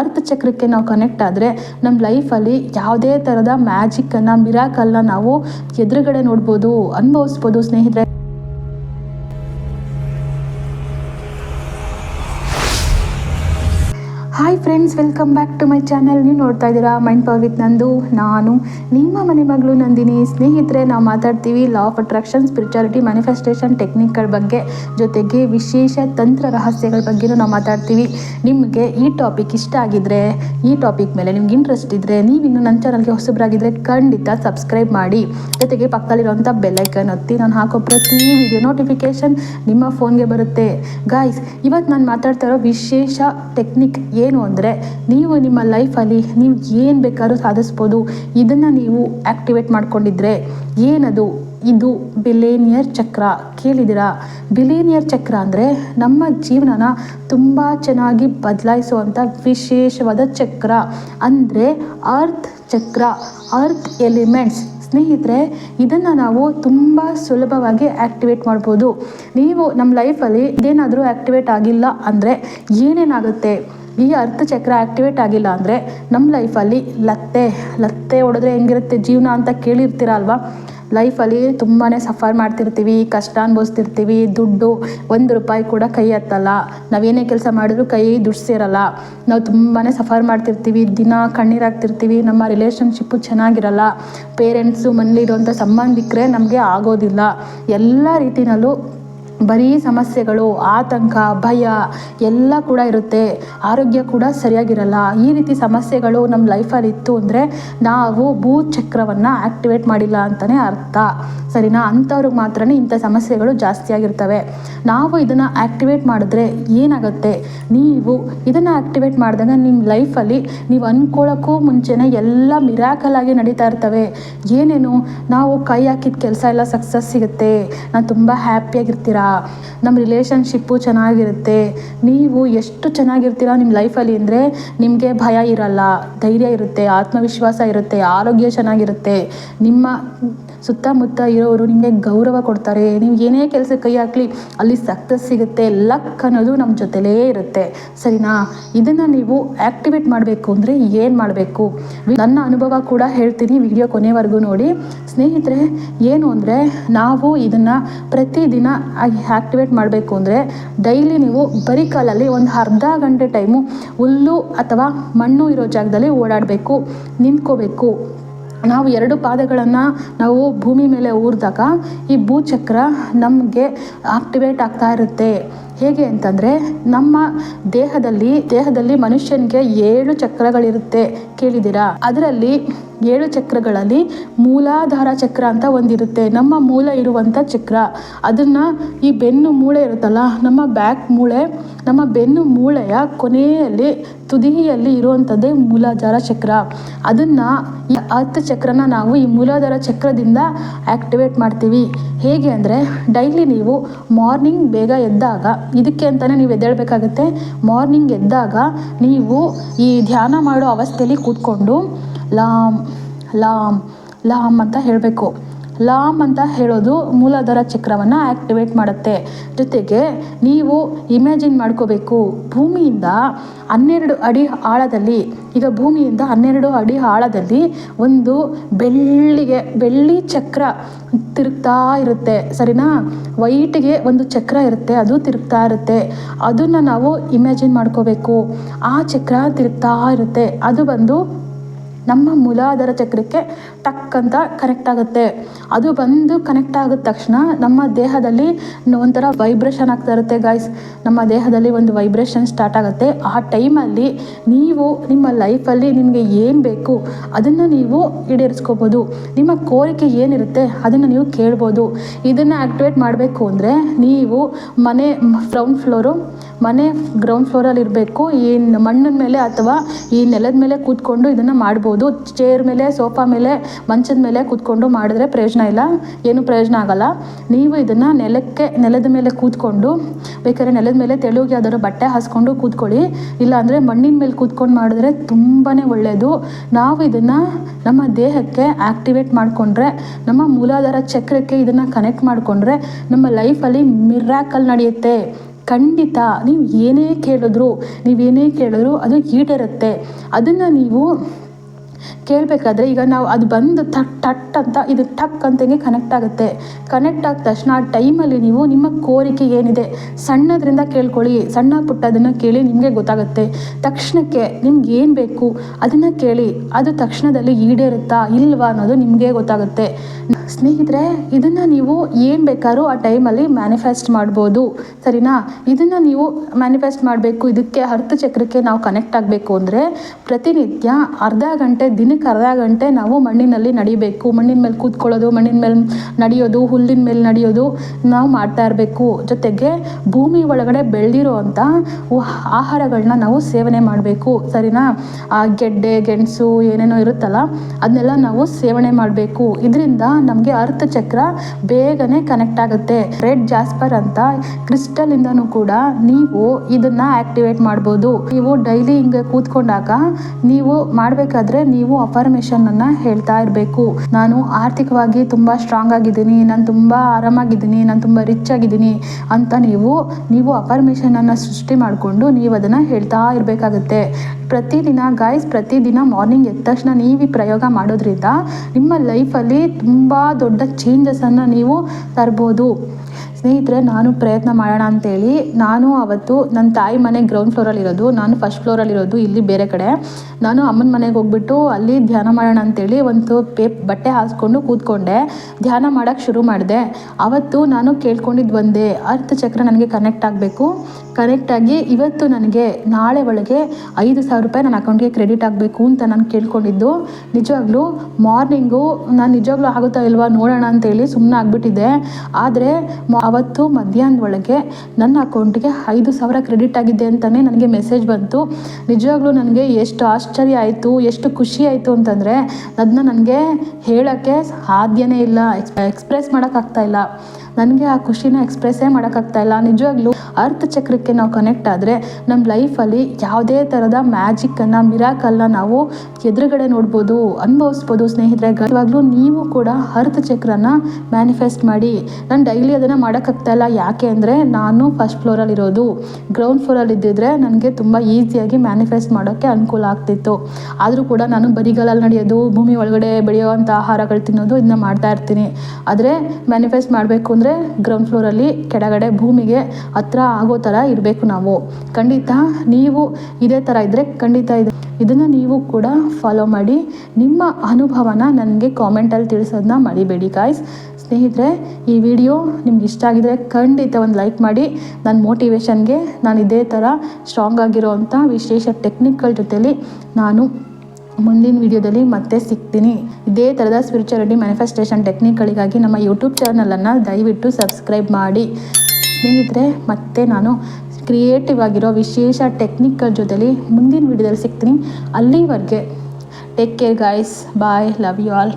ಅರ್ಥ ಚಕ್ರಕ್ಕೆ ನಾವು ಕನೆಕ್ಟ್ ಆದರೆ ನಮ್ಮ ಲೈಫಲ್ಲಿ ಯಾವುದೇ ಥರದ ಮ್ಯಾಜಿಕ್ಕನ್ನು ಮಿರಾಕಲ್ನ ನಾವು ಎದುರುಗಡೆ ನೋಡ್ಬೋದು, ಅನುಭವಿಸ್ಬೋದು ಸ್ನೇಹಿತರೆ. Hi friends welcome back to my channel ನೀವು ನೋಡ್ತಾ ಇದ್ದೀರಾ ಮೈಂಡ್ ಪವರ್ ವಿತ್ ನಂದು, ನಾನು. ನಿಮ್ಮ ಮನೆ ಮಗಳು ನಂದಿನಿ. ಸ್ನೇಹಿತರೆ, ನಾವು ಮಾತಾಡ್ತೀವಿ law of attraction spirituality manifestation ಟೆಕ್ನಿಕ್ಗಳ ಬಗ್ಗೆ. ಜೊತೆಗೆ ವಿಶೇಷ ತಂತ್ರ ರಹಸ್ಯಗಳ ಬಗ್ಗೆನೂ ನಾವು ಮಾತಾಡ್ತೀವಿ. ನಿಮಗೆ ಈ ಟಾಪಿಕ್ ಇಷ್ಟ ಆಗಿದ್ರೆ, ಈ ಟಾಪಿಕ್ ಮೇಲೆ ನಿಮ್ಗೆ ಇಂಟ್ರೆಸ್ಟ್ ಇದ್ದರೆ ನೀವಿನ್ನು ನನ್ನ ಚಾನಲ್ಗೆ ಹೊಸಬರಾಗಿದ್ದರೆ ಖಂಡಿತ ಸಬ್ಸ್ಕ್ರೈಬ್ ಮಾಡಿ. ಜೊತೆಗೆ ಪಕ್ಕದಲ್ಲಿರುವಂಥ ಬೆಲ್ಲೈಕನ್ ಒತ್ತಿ, ನಾನು ಹಾಕೋ ಪ್ರತಿ ವಿಡಿಯೋ ನೋಟಿಫಿಕೇಶನ್ ನಿಮ್ಮ ಫೋನ್ಗೆ ಬರುತ್ತೆ. ಗಾಯ್ಸ್ ಇವತ್ತು ನಾನು ಮಾತಾಡ್ತಾ ಇರೋ ವಿಶೇಷ ಟೆಕ್ನಿಕ್ ಅಂದರೆ ನೀವು ನಿಮ್ಮ ಲೈಫಲ್ಲಿ ನೀವು ಏನು ಬೇಕಾದ್ರೂ ಸಾಧಿಸ್ಬೋದು. ಇದನ್ನು ನೀವು ಆ್ಯಕ್ಟಿವೇಟ್ ಮಾಡ್ಕೊಂಡಿದ್ರೆ ಏನದು? ಇದು ಬಿಲೇನಿಯರ್ ಚಕ್ರ. ಕೇಳಿದಿರಾ ಬಿಲೇನಿಯರ್ ಚಕ್ರ ಅಂದರೆ ನಮ್ಮ ಜೀವನನ ತುಂಬ ಚೆನ್ನಾಗಿ ಬದಲಾಯಿಸುವಂಥ ವಿಶೇಷವಾದ ಚಕ್ರ. ಅಂದರೆ ಅರ್ತ್ ಚಕ್ರ. Earth elements. ಸ್ನೇಹಿತರೆ, ಇದನ್ನು ನಾವು ತುಂಬ ಸುಲಭವಾಗಿ ಆ್ಯಕ್ಟಿವೇಟ್ ಮಾಡ್ಬೋದು. ನೀವು ನಮ್ಮ ಲೈಫಲ್ಲಿ ಇದೇನಾದರೂ ಆ್ಯಕ್ಟಿವೇಟ್ ಆಗಿಲ್ಲ ಅಂದರೆ ಏನೇನಾಗುತ್ತೆ? ಈ ಅರ್ಥ ಚಕ್ರ ಆ್ಯಕ್ಟಿವೇಟ್ ಆಗಿಲ್ಲ ಅಂದರೆ ನಮ್ಮ ಲೈಫಲ್ಲಿ ಲತ್ತೆ ಲತ್ತೆ ಹೊಡೆದ್ರೆ ಹೆಂಗಿರುತ್ತೆ? ಜೀವನ ಅಂತ ಕೇಳಿರ್ತೀರ ಅಲ್ವಾ? ಲೈಫಲ್ಲಿ ತುಂಬಾ ಸಫರ್ ಮಾಡ್ತಿರ್ತೀವಿ, ಕಷ್ಟ ಅನುಭವಿಸ್ತಿರ್ತೀವಿ, ದುಡ್ಡು ಒಂದು ರೂಪಾಯಿ ಕೂಡ ಕೈ ಹತ್ತಲ್ಲ ನಾವೇನೇ ಕೆಲಸ ಮಾಡಿದ್ರು ಕೈ ದುಡ್ಡು ಸೇರಲ್ಲ ನಾವು ತುಂಬಾ ಸಫರ್ ಮಾಡ್ತಿರ್ತೀವಿ, ದಿನ ಕಣ್ಣೀರಾಗ್ತಿರ್ತೀವಿ, ನಮ್ಮ ರಿಲೇಷನ್ಶಿಪ್ಪು ಚೆನ್ನಾಗಿರಲ್ಲ. ಪೇರೆಂಟ್ಸು ಮನೇಲಿರುವಂಥ ಸಂಬಂಧಿಕರೇ ನಮಗೆ ಆಗೋದಿಲ್ಲ. ಎಲ್ಲ ರೀತಿಯಲ್ಲೂ ಬರೀ ಸಮಸ್ಯೆಗಳು, ಆತಂಕ, ಭಯ ಎಲ್ಲ ಕೂಡ ಇರುತ್ತೆ. ಆರೋಗ್ಯ ಕೂಡ ಸರಿಯಾಗಿರಲ್ಲ. ಈ ರೀತಿ ಸಮಸ್ಯೆಗಳು ನಮ್ಮ ಲೈಫಲ್ಲಿ ಇತ್ತು ಅಂದರೆ ನಾವು ಭೂಚಕ್ರವನ್ನು ಆ್ಯಕ್ಟಿವೇಟ್ ಮಾಡಿಲ್ಲ ಅಂತಲೇ ಅರ್ಥ. ಸರಿನಾ? ಅಂಥವ್ರಿಗೆ ಮಾತ್ರ ಇಂಥ ಸಮಸ್ಯೆಗಳು ಜಾಸ್ತಿ ಆಗಿರ್ತವೆ. ನಾವು ಇದನ್ನು ಆ್ಯಕ್ಟಿವೇಟ್ ಮಾಡಿದ್ರೆ ಏನಾಗುತ್ತೆ? ನೀವು ಇದನ್ನು ಆ್ಯಕ್ಟಿವೇಟ್ ಮಾಡಿದಾಗ ನಿಮ್ಮ ಲೈಫಲ್ಲಿ ನೀವು ಅಂದ್ಕೊಳ್ಳೋಕ್ಕೂ ಮುಂಚೆನೇ ಎಲ್ಲ ಮಿರಾಕಲ್ ಆಗಿ ನಡೀತಾ ಇರ್ತವೆ. ಏನೇನು? ನಾವು ಕೈ ಹಾಕಿದ ಕೆಲಸ ಎಲ್ಲ ಸಕ್ಸಸ್ ಸಿಗುತ್ತೆ. ನಾನು ತುಂಬ ಹ್ಯಾಪಿಯಾಗಿರ್ತೀರಾ? ನಮ್ಮ ರಿಲೇಷನ್ಶಿಪ್ಪು ಚೆನ್ನಾಗಿರುತ್ತೆ, ನೀವು ಎಷ್ಟು ಚೆನ್ನಾಗಿರ್ತೀರ ನಿಮ್ಮ ಲೈಫಲ್ಲಿ ಅಂದರೆ ನಿಮಗೆ ಭಯ ಇರಲ್ಲ, ಧೈರ್ಯ ಇರುತ್ತೆ, ಆತ್ಮವಿಶ್ವಾಸ ಇರುತ್ತೆ, ಆರೋಗ್ಯ ಚೆನ್ನಾಗಿರುತ್ತೆ, ನಿಮ್ಮ ಸುತ್ತಮುತ್ತ ಇರೋರು ನಿಮಗೆ ಗೌರವ ಕೊಡ್ತಾರೆ. ನೀವು ಏನೇ ಕೆಲಸಕ್ಕೆ ಕೈ ಹಾಕಲಿ, ಅಲ್ಲಿ ಸಕ್ಸಸ್ ಸಿಗುತ್ತೆ ಲಕ್ ಅನ್ನೋದು ನಮ್ಮ ಜೊತೆಲೇ ಇರುತ್ತೆ. ಸರಿನಾ? ಇದನ್ನು ನೀವು ಆ್ಯಕ್ಟಿವೇಟ್ ಮಾಡಬೇಕು ಅಂದರೆ ಏನು ಮಾಡಬೇಕು? ನನ್ನ ಅನುಭವ ಕೂಡ ಹೇಳ್ತೀನಿ ವಿಡಿಯೋ ಕೊನೆವರೆಗೂ ನೋಡಿ. ಸ್ನೇಹಿತರೆ, ಏನು ಅಂದರೆ ನಾವು ಇದನ್ನು ಪ್ರತಿದಿನ ಆ್ಯಕ್ಟಿವೇಟ್ ಮಾಡಬೇಕು ಅಂದರೆ ಡೈಲಿ ನೀವು ಬರೀ ಕಾಲಲ್ಲಿ ಒಂದು ಅರ್ಧ ಗಂಟೆ ಟೈಮು ಹುಲ್ಲು ಅಥವಾ ಮಣ್ಣು ಇರೋ ಜಾಗದಲ್ಲಿ ಓಡಾಡಬೇಕು, ನಿಂತ್ಕೋಬೇಕು. ನಾವು ಎರಡು ಪಾದಗಳನ್ನು ನಾವು ಭೂಮಿ ಮೇಲೆ ಊರಿದಾಗ ಈ ಭೂಚಕ್ರ ನಮಗೆ ಆಕ್ಟಿವೇಟ್ ಆಗ್ತಾ ಇರುತ್ತೆ. ಹೇಗೆ ಅಂತಂದರೆ ನಮ್ಮ ದೇಹದಲ್ಲಿ ದೇಹದಲ್ಲಿ ಮನುಷ್ಯನಿಗೆ ಏಳು ಚಕ್ರಗಳಿರುತ್ತೆ. ಕೇಳಿದ್ದೀರಾ? ಅದರಲ್ಲಿ ಏಳು ಚಕ್ರಗಳಲ್ಲಿ ಮೂಲಾಧಾರ ಚಕ್ರ ಅಂತ ಒಂದಿರುತ್ತೆ. ನಮ್ಮ ಮೂಲ ಇರುವಂಥ ಚಕ್ರ. ಅದನ್ನು ಈ ಬೆನ್ನು ಮೂಳೆ ಇರುತ್ತಲ್ಲ, ನಮ್ಮ ಬ್ಯಾಕ್ ಮೂಳೆ, ನಮ್ಮ ಬೆನ್ನು ಮೂಳೆಯ ಕೊನೆಯಲ್ಲಿ, ತುದಿಯಲ್ಲಿ ಇರುವಂಥದ್ದೇ ಮೂಲಾಧಾರ ಚಕ್ರ. ಅದನ್ನು ಈ ಹತ್ತು ಚಕ್ರನ ನಾವು ಈ ಮೂಲಾಧಾರ ಚಕ್ರದಿಂದ ಆ್ಯಕ್ಟಿವೇಟ್ ಮಾಡ್ತೀವಿ. ಹೇಗೆ ಅಂದರೆ ಡೈಲಿ ನೀವು ಮಾರ್ನಿಂಗ್ ಬೇಗ ಎದ್ದಾಗ ಇದಕ್ಕೆ ಅಂತಲೇ ನೀವು ಎದ್ದೇಳ್ಬೇಕಾಗತ್ತೆ. ಮಾರ್ನಿಂಗ್ ಎದ್ದಾಗ ನೀವು ಈ ಧ್ಯಾನ ಮಾಡೋ ಅವಸ್ಥೆಯಲ್ಲಿ ಕೂತ್ಕೊಂಡು, ಲಾಮ್ ಲಾಮ್ ಲಾಮ್ ಅಂತ ಹೇಳಬೇಕು. ಲಾಮ್ ಅಂತ ಹೇಳೋದು ಮೂಲಾಧಾರ ಚಕ್ರವನ್ನು ಆ್ಯಕ್ಟಿವೇಟ್ ಮಾಡುತ್ತೆ. ಜೊತೆಗೆ ನೀವು ಇಮ್ಯಾಜಿನ್ ಮಾಡ್ಕೋಬೇಕು. ಭೂಮಿಯಿಂದ ಹನ್ನೆರಡು ಅಡಿ ಆಳದಲ್ಲಿ, ಈಗ ಭೂಮಿಯಿಂದ ಹನ್ನೆರಡು ಅಡಿ ಆಳದಲ್ಲಿ ಒಂದು ಬೆಳ್ಳಿಗೆ, ಬೆಳ್ಳಿ ಚಕ್ರ ತಿರುಗ್ತಾ ಇರುತ್ತೆ. ಸರಿನಾ? ವೈಟಿಗೆ ಒಂದು ಚಕ್ರ ಇರುತ್ತೆ, ಅದು ತಿರುಗ್ತಾ ಇರುತ್ತೆ. ಅದನ್ನು ನಾವು ಇಮ್ಯಾಜಿನ್ ಮಾಡ್ಕೋಬೇಕು. ಆ ಚಕ್ರ ತಿರುಗ್ತಾ ಇರುತ್ತೆ. ಅದು ಬಂದು ನಮ್ಮ ಮೂಲಾಧಾರ ಚಕ್ರಕ್ಕೆ ಟಕ್ ಅಂತ ಕನೆಕ್ಟ್ ಆಗುತ್ತೆ. ಅದು ಬಂದು ಕನೆಕ್ಟ್ ಆಗಿದ ತಕ್ಷಣ ನಮ್ಮ ದೇಹದಲ್ಲಿ ಒಂಥರ ವೈಬ್ರೇಷನ್ ಆಗ್ತಾ ಇರುತ್ತೆ ಗಾಯ್ಸ್ ನಮ್ಮ ದೇಹದಲ್ಲಿ ಒಂದು ವೈಬ್ರೇಷನ್ ಸ್ಟಾರ್ಟ್ ಆಗುತ್ತೆ. ಆ ಟೈಮಲ್ಲಿ ನೀವು ನಿಮ್ಮ ಲೈಫಲ್ಲಿ ನಿಮಗೆ ಏನು ಬೇಕು ಅದನ್ನು ನೀವು ಈಡೇರಿಸ್ಕೋಬೋದು. ನಿಮ್ಮ ಕೋರಿಕೆ ಏನಿರುತ್ತೆ ಅದನ್ನು ನೀವು ಕೇಳ್ಬೋದು. ಇದನ್ನು ಆ್ಯಕ್ಟಿವೇಟ್ ಮಾಡಬೇಕು ಅಂದರೆ ನೀವು ಮನೆ ಗ್ರೌಂಡ್ ಫ್ಲೋರು ಮನೆ ಗ್ರೌಂಡ್ ಫ್ಲೋರಲ್ಲಿ ಇರಬೇಕು. ಈ ಮಣ್ಣಿನ ಮೇಲೆ ಅಥವಾ ಈ ನೆಲದ ಮೇಲೆ ಕೂತ್ಕೊಂಡು ಇದನ್ನು ಮಾಡ್ಬೋದು. ಚೇರ್ ಮೇಲೆ ಸೋಫಾ ಮೇಲೆ, ಮಂಚದ ಮೇಲೆ ಕೂತ್ಕೊಂಡು ಮಾಡಿದ್ರೆ ಪ್ರಯೋಜನ ಇಲ್ಲ. ಏನು ಪ್ರಯೋಜನ ಆಗಲ್ಲ. ನೀವು ಇದನ್ನು ನೆಲಕ್ಕೆ, ನೆಲದ ಮೇಲೆ ಕೂತ್ಕೊಂಡು, ಬೇಕಾದ್ರೆ ನೆಲದ ಮೇಲೆ ತೆಳುಗೆ ಯಾವ್ದಾದ್ರು ಬಟ್ಟೆ ಹಾಸ್ಕೊಂಡು ಕೂತ್ಕೊಳ್ಳಿ. ಇಲ್ಲಾಂದರೆ ಮಣ್ಣಿನ ಮೇಲೆ ಕೂತ್ಕೊಂಡು ಮಾಡಿದ್ರೆ ತುಂಬಾ ಒಳ್ಳೆಯದು ನಾವು ಇದನ್ನು ನಮ್ಮ ದೇಹಕ್ಕೆ ಆ್ಯಕ್ಟಿವೇಟ್ ಮಾಡಿಕೊಂಡ್ರೆ, ನಮ್ಮ ಮೂಲಾಧಾರ ಚಕ್ರಕ್ಕೆ ಇದನ್ನು ಕನೆಕ್ಟ್ ಮಾಡಿಕೊಂಡ್ರೆ, ನಮ್ಮ ಲೈಫಲ್ಲಿ ಮಿರಾಕಲ್ ನಡೆಯುತ್ತೆ. ಖಂಡಿತ ನೀವು ಏನೇ ಕೇಳಿದ್ರು ನೀವೇನೇ ಕೇಳಿದ್ರು ಅದು ಈಡೇರುತ್ತೆ. ಅದನ್ನು ನೀವು ಕೇಳಬೇಕಾದ್ರೆ ಈಗ ನಾವು ಅದು ಬಂದು ಥಟ್ ಟಟ್ ಅಂತ, ಇದು ಟಕ್ ಅಂತಂಗೆ ಕನೆಕ್ಟ್ ಆಗುತ್ತೆ. ಕನೆಕ್ಟ್ ಆದ ತಕ್ಷಣ ಆ ಟೈಮಲ್ಲಿ ನೀವು ನಿಮ್ಮ ಕೋರಿಕೆ ಏನಿದೆ, ಸಣ್ಣದರಿಂದ ಕೇಳ್ಕೊಳ್ಳಿ, ಸಣ್ಣ ಪುಟ್ಟ ಅದನ್ನು ಕೇಳಿ ನಿಮಗೆ ಗೊತ್ತಾಗುತ್ತೆ. ತಕ್ಷಣಕ್ಕೆ ನಿಮ್ಗೆ ಏನು ಬೇಕು ಅದನ್ನು ಕೇಳಿ, ಅದು ತಕ್ಷಣದಲ್ಲಿ ಈಡೇರುತ್ತಾ ಇಲ್ವಾ ಅನ್ನೋದು ನಿಮಗೆ ಗೊತ್ತಾಗುತ್ತೆ. ಸ್ನೇಹಿತರೆ, ಇದನ್ನು ನೀವು ಏನು ಬೇಕಾದ್ರೂ ಆ ಟೈಮಲ್ಲಿ ಮ್ಯಾನಿಫೆಸ್ಟ್ ಮಾಡ್ಬೋದು. ಸರಿನಾ? ಇದನ್ನು ನೀವು ಮ್ಯಾನಿಫೆಸ್ಟ್ ಮಾಡಬೇಕು, ಇದಕ್ಕೆ ಅರ್ಥ ಚಕ್ರಕ್ಕೆ ನಾವು ಕನೆಕ್ಟ್ ಆಗಬೇಕು ಅಂದರೆ ಪ್ರತಿನಿತ್ಯ ಅರ್ಧ ಗಂಟೆ ದಿನಕ್ಕೆ ಅರ್ಧ ಗಂಟೆ ನಾವು ಮಣ್ಣಿನಲ್ಲಿ ನಡಿಬೇಕು. ಮಣ್ಣಿನ ಮೇಲೆ ಕೂತ್ಕೊಳ್ಳೋದು, ಮಣ್ಣಿನ ಮೇಲೆ ನಡೆಯೋದು, ಹುಲ್ಲಿನ ಮೇಲೆ ನಡೆಯೋದು ನಾವು ಮಾಡ್ತಾ ಇರಬೇಕು. ಜೊತೆಗೆ ಭೂಮಿ ಒಳಗಡೆ ಬೆಳೆದಿರೋ ಅಂಥ ಆಹಾರಗಳನ್ನ ನಾವು ಸೇವನೆ ಮಾಡಬೇಕು. ಸರಿನಾ? ಆ ಗೆಡ್ಡೆ, ಗೆಣಸು ಏನೇನೋ ಇರುತ್ತಲ್ಲ, ಅದನ್ನೆಲ್ಲ ನಾವು ಸೇವನೆ ಮಾಡಬೇಕು. ಇದರಿಂದ ನಮಗೆ ಅರ್ಥಚಕ್ರ ಬೇಗನೆ ಕನೆಕ್ಟ್ ಆಗುತ್ತೆ. ರೆಡ್ ಜಾಸ್ಪರ್ ಅಂತ ಕ್ರಿಸ್ಟಲ್ ಇಂದನೂ ಕೂಡ ನೀವು ಇದನ್ನ ಆಕ್ಟಿವೇಟ್ ಮಾಡ್ಬೋದು. ನೀವು ಡೈಲಿ ಹಿಂಗೆ ಕೂತ್ಕೊಂಡಾಗ ನೀವು ಮಾಡಬೇಕಾದ್ರೆ ನೀವು ಅಫರ್ಮೇಷನ್ ಅನ್ನ ಹೇಳ್ತಾ ಇರಬೇಕು. ನಾನು ಆರ್ಥಿಕವಾಗಿ ತುಂಬಾ ಸ್ಟ್ರಾಂಗ್ ಆಗಿದ್ದೀನಿ, ನಾನು ತುಂಬಾ ಆರಾಮಾಗಿದ್ದೀನಿ, ನಾನು ತುಂಬಾ ರಿಚ್ ಆಗಿದ್ದೀನಿ ಅಂತ ನೀವು ನೀವು ಅಫರ್ಮೇಷನ್ ಅನ್ನ ಸೃಷ್ಟಿ ಮಾಡಿಕೊಂಡು ನೀವು ಅದನ್ನ ಹೇಳ್ತಾ ಇರಬೇಕಾಗುತ್ತೆ. ಪ್ರತಿದಿನ ಗಾಯ್ಸ್ ಪ್ರತಿದಿನ ಮಾರ್ನಿಂಗ್ ಎದ್ದ ತಕ್ಷಣ ನೀವು ಈ ಪ್ರಯೋಗ ಮಾಡೋದ್ರಿಂದ ನಿಮ್ಮ ಲೈಫಲ್ಲಿ ತುಂಬ ದೊಡ್ಡ ಚೇಂಜಸನ್ನು ನೀವು ತರ್ಬೋದು. ಸ್ನೇಹಿತರೆ, ನಾನು ಪ್ರಯತ್ನ ಮಾಡೋಣ ಅಂತೇಳಿ ನಾನು ಅವತ್ತು ನನ್ನ ತಾಯಿ ಮನೆ ಗ್ರೌಂಡ್ ಫ್ಲೋರಲ್ಲಿ ಇರೋದು. ನಾನು ಫಸ್ಟ್ ಫ್ಲೋರಲ್ಲಿ ಇರೋದು, ಇಲ್ಲಿ ಬೇರೆ ಕಡೆ. ನಾನು ಅಮ್ಮನ ಮನೆಗೆ ಹೋಗ್ಬಿಟ್ಟು ಅಲ್ಲಿ ಧ್ಯಾನ ಮಾಡೋಣ ಅಂತೇಳಿ ಒಂದು ಪೇಪ್ ಬಟ್ಟೆ ಹಾಸ್ಕೊಂಡು ಕೂತ್ಕೊಂಡೆ. ಧ್ಯಾನ ಮಾಡೋಕ್ಕೆ ಶುರು ಮಾಡಿದೆ. ಅವತ್ತು ನಾನು ಕೇಳ್ಕೊಂಡಿದ್ದು ಒಂದೇ, ಅರ್ಥಚಕ್ರ ನನಗೆ ಕನೆಕ್ಟ್ ಆಗಬೇಕು. ಕರೆಕ್ಟಾಗಿ ಇವತ್ತು ನನಗೆ ನಾಳೆ ಒಳಗೆ ಐದು ಸಾವಿರ ರೂಪಾಯಿ ನನ್ನ ಅಕೌಂಟ್ಗೆ ಕ್ರೆಡಿಟ್ ಆಗಬೇಕು ಅಂತ ನಾನು ಕೇಳ್ಕೊಂಡಿದ್ದು. ನಿಜವಾಗ್ಲೂ ಮಾರ್ನಿಂಗು ನಾನು ನಿಜವಾಗ್ಲೂ ಆಗುತ್ತಾ ಇಲ್ವಾ ನೋಡೋಣ ಅಂತೇಳಿ ಸುಮ್ಮನೆ ಆಗಿಬಿಟ್ಟಿದೆ ಆದರೆ ಅವತ್ತು ಮಧ್ಯಾಹ್ನದೊಳಗೆ ನನ್ನ ಅಕೌಂಟ್ಗೆ ಐದು ಸಾವಿರ ಕ್ರೆಡಿಟ್ ಆಗಿದೆ ಅಂತಲೇ ನನಗೆ ಮೆಸೇಜ್ ಬಂತು. ನಿಜವಾಗ್ಲೂ ನನಗೆ ಎಷ್ಟು ಆಶ್ಚರ್ಯ ಆಯಿತು, ಎಷ್ಟು ಖುಷಿ ಆಯಿತು ಅಂತಂದರೆ ಅದನ್ನ ನನಗೆ ಹೇಳೋಕ್ಕೆ ಸಾಧ್ಯನೇ ಇಲ್ಲ ಎಕ್ಸ್ಪ್ರೆಸ್ ಮಾಡೋಕ್ಕಾಗ್ತಾ ಇಲ್ಲ. ನನಗೆ ಆ ಖುಷಿನ ಎಕ್ಸ್ಪ್ರೆಸ್ಸೇ ಮಾಡೋಕ್ಕಾಗ್ತಾ ಇಲ್ಲ. ನಿಜವಾಗ್ಲೂ ಅರ್ಥ ಚಕ್ರಕ್ಕೆ ನಾವು ಕನೆಕ್ಟ್ ಆದರೆ ನಮ್ಮ ಲೈಫಲ್ಲಿ ಯಾವುದೇ ಥರದ ಮ್ಯಾಜಿಕ್ಕನ್ನು ಮಿರಾಕಲ್ನ ನಾವು ಎದುರುಗಡೆ ನೋಡ್ಬೋದು, ಅನುಭವಿಸ್ಬೋದು ಸ್ನೇಹಿತರೆ. ಇವಾಗಲೂ ನೀವು ಕೂಡ ಅರ್ಥ ಚಕ್ರನ ಮ್ಯಾನಿಫೆಸ್ಟ್ ಮಾಡಿ. ನಾನು ಡೈಲಿ ಅದನ್ನು ಮಾಡೋಕ್ಕಾಗ್ತಾ ಇಲ್ಲ. ಯಾಕೆ ಅಂದರೆ ನಾನು ಫಸ್ಟ್ ಫ್ಲೋರಲ್ಲಿ ಇರೋದು. ಗ್ರೌಂಡ್ ಫ್ಲೋರಲ್ಲಿ ಇದ್ದಿದ್ರೆ ನನಗೆ ತುಂಬ ಈಸಿಯಾಗಿ ಮ್ಯಾನಿಫೆಸ್ಟ್ ಮಾಡೋಕ್ಕೆ ಅನುಕೂಲ ಆಗ್ತಿತ್ತು. ಆದರೂ ಕೂಡ ನಾನು ಬರಿಗಾಲಲ್ಲಿ ನಡೆಯೋದು, ಭೂಮಿ ಒಳಗಡೆ ಬೆಳೆಯುವಂಥ ಆಹಾರಗಳು ತಿನ್ನೋದು ಇದನ್ನ ಮಾಡ್ತಾ ಇರ್ತೀನಿ. ಆದರೆ ಮ್ಯಾನಿಫೆಸ್ಟ್ ಮಾಡಬೇಕು ಅಂದರೆ ಗ್ರೌಂಡ್ ಫ್ಲೋರಲ್ಲಿ ಕೆಳಗಡೆ ಭೂಮಿಗೆ ಹತ್ರ ಆಗೋ ಥರ ಇರಬೇಕು ನಾವು. ಖಂಡಿತ ನೀವು ಇದೇ ಥರ ಇದ್ದರೆ ಖಂಡಿತ ಇದೆ ಇದನ್ನು ನೀವು ಕೂಡ ಫಾಲೋ ಮಾಡಿ ನಿಮ್ಮ ಅನುಭವನ ನನಗೆ ಕಾಮೆಂಟಲ್ಲಿ ತಿಳಿಸೋದನ್ನ ಮರಿಬೇಡಿ ಗಾಯ್ಸ್ ಸ್ನೇಹಿತರೆ, ಈ ವಿಡಿಯೋ ನಿಮ್ಗೆ ಇಷ್ಟ ಆಗಿದರೆ ಖಂಡಿತ ಒಂದು ಲೈಕ್ ಮಾಡಿ. ನನ್ನ ಮೋಟಿವೇಶನ್ಗೆ ನಾನು ಇದೇ ಥರ ಸ್ಟ್ರಾಂಗ್ ಆಗಿರೋವಂಥ ವಿಶೇಷ ಟೆಕ್ನಿಕ್ಗಳ ಜೊತೆಲಿ ನಾನು ಮುಂದಿನ ವಿಡಿಯೋದಲ್ಲಿ ಮತ್ತೆ ಸಿಗ್ತೀನಿ. ಇದೇ ಥರದ ಸ್ಪಿರಿಚುಯಾಲಿಟಿ ಮ್ಯಾನಿಫೆಸ್ಟೇಷನ್ ಟೆಕ್ನಿಕ್ಗಳಿಗಾಗಿ ನಮ್ಮ ಯೂಟ್ಯೂಬ್ ಚಾನಲನ್ನು ದಯವಿಟ್ಟು ಸಬ್ಸ್ಕ್ರೈಬ್ ಮಾಡಿ. ಸ್ನೇಹಿತರೆ, ಮತ್ತೆ ನಾನು ಕ್ರಿಯೇಟಿವ್ ಆಗಿರೋ ವಿಶೇಷ ಟೆಕ್ನಿಕ್ಗಳ ಜೊತೆಲಿ ಮುಂದಿನ ವಿಡಿಯೋದಲ್ಲಿ ಸಿಗ್ತೀನಿ. ಅಲ್ಲಿವರೆಗೆ take care guys bye love you all